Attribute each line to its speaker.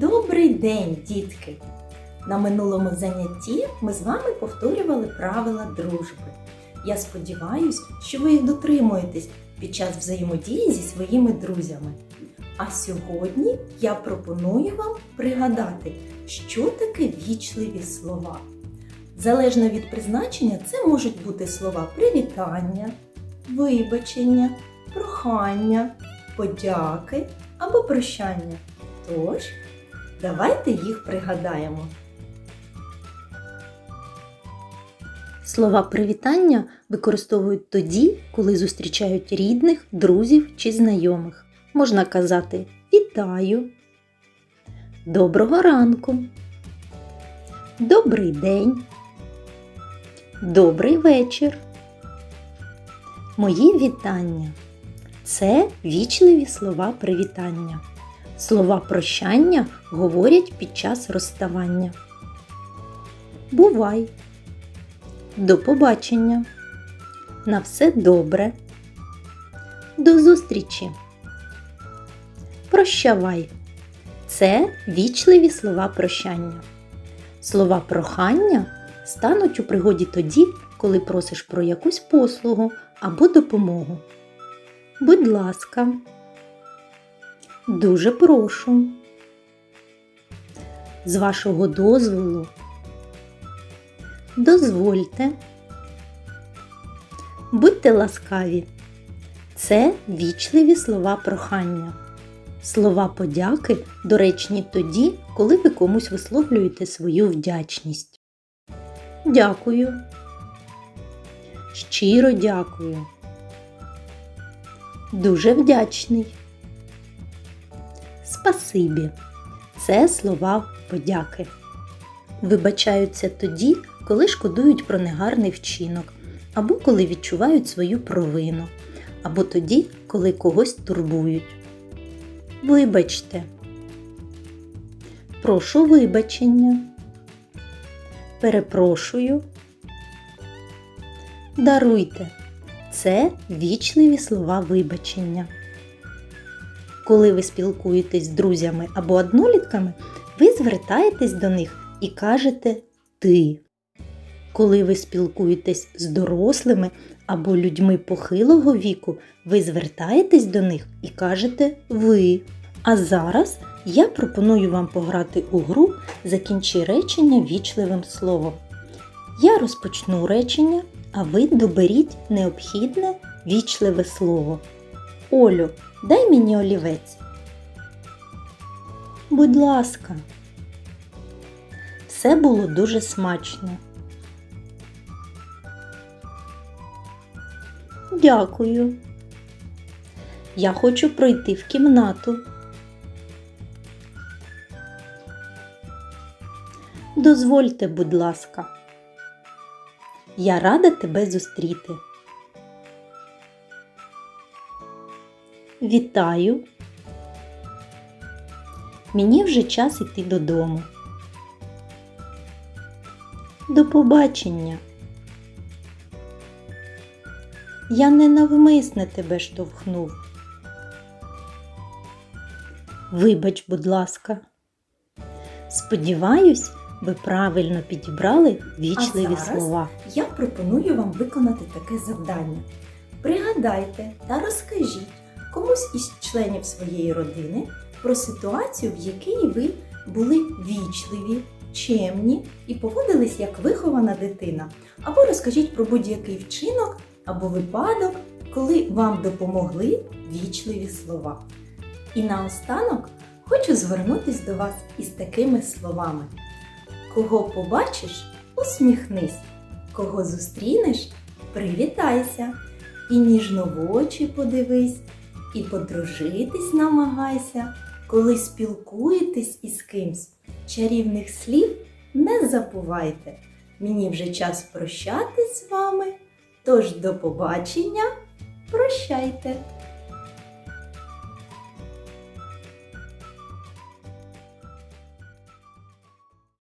Speaker 1: Добрий день, дітки! На минулому занятті ми з вами повторювали правила дружби. Я сподіваюся, що ви їх дотримуєтесь під час взаємодії зі своїми друзями. А сьогодні я пропоную вам пригадати, що таке вічливі слова. Залежно від призначення, це можуть бути слова привітання, вибачення, прохання, подяки або прощання. Тож, давайте їх пригадаємо. Слова привітання використовують тоді, коли зустрічають рідних, друзів чи знайомих. Можна казати Вітаю, Доброго ранку, Добрий день, Добрий вечір. Мої вітання. Це вічливі слова привітання. Слова прощання говорять під час розставання. Бувай. До побачення. На все добре. До зустрічі. Прощавай. Це вічливі слова прощання. Слова прохання стануть у пригоді тоді, коли просиш про якусь послугу або допомогу. Будь ласка. Дуже прошу. З вашого дозволу. Дозвольте. Будьте ласкаві. Це вічливі слова прохання. Слова подяки доречні тоді, коли ви комусь висловлюєте свою вдячність. Дякую. Щиро дякую. Дуже вдячний. Спасибі. Це слова подяки. Вибачаються тоді, коли шкодують про негарний вчинок, або коли відчувають свою провину, або тоді, коли когось турбують. Вибачте. Прошу вибачення. Перепрошую. Даруйте. Це вічливі слова вибачення. Коли ви спілкуєтесь з друзями або однолітками, ви звертаєтесь до них і кажете ти. Коли ви спілкуєтесь з дорослими або людьми похилого віку, ви звертаєтесь до них і кажете ви. А зараз я пропоную вам пограти у гру Закінчи речення вічливим словом. Я розпочну речення, а ви доберіть необхідне вічливе слово. Олю, дай мені олівець. Будь ласка. Все було дуже смачно. Дякую. Я хочу пройти в кімнату. Дозвольте, будь ласка. Я рада тебе зустріти. Вітаю. Мені вже час іти додому. До побачення. Я ненавмисне тебе штовхнув. Вибач, будь ласка. Сподіваюсь, ви правильно підібрали вічливі
Speaker 2: зараз
Speaker 1: слова.
Speaker 2: Я пропоную вам виконати таке завдання. Пригадайте та розкажіть комусь із членів своєї родини про ситуацію, в якій ви були вічливі, чемні і поводились як вихована дитина. Або розкажіть про будь-який вчинок або випадок, коли вам допомогли вічливі слова. І наостанок хочу звернутись до вас із такими словами. Кого побачиш, усміхнись, кого зустрінеш, привітайся, і ніжно в очі подивись, і подружитись намагайся, коли спілкуєтесь із кимсь. Чарівних слів не забувайте. Мені вже час прощатись з вами. Тож до побачення, прощайте!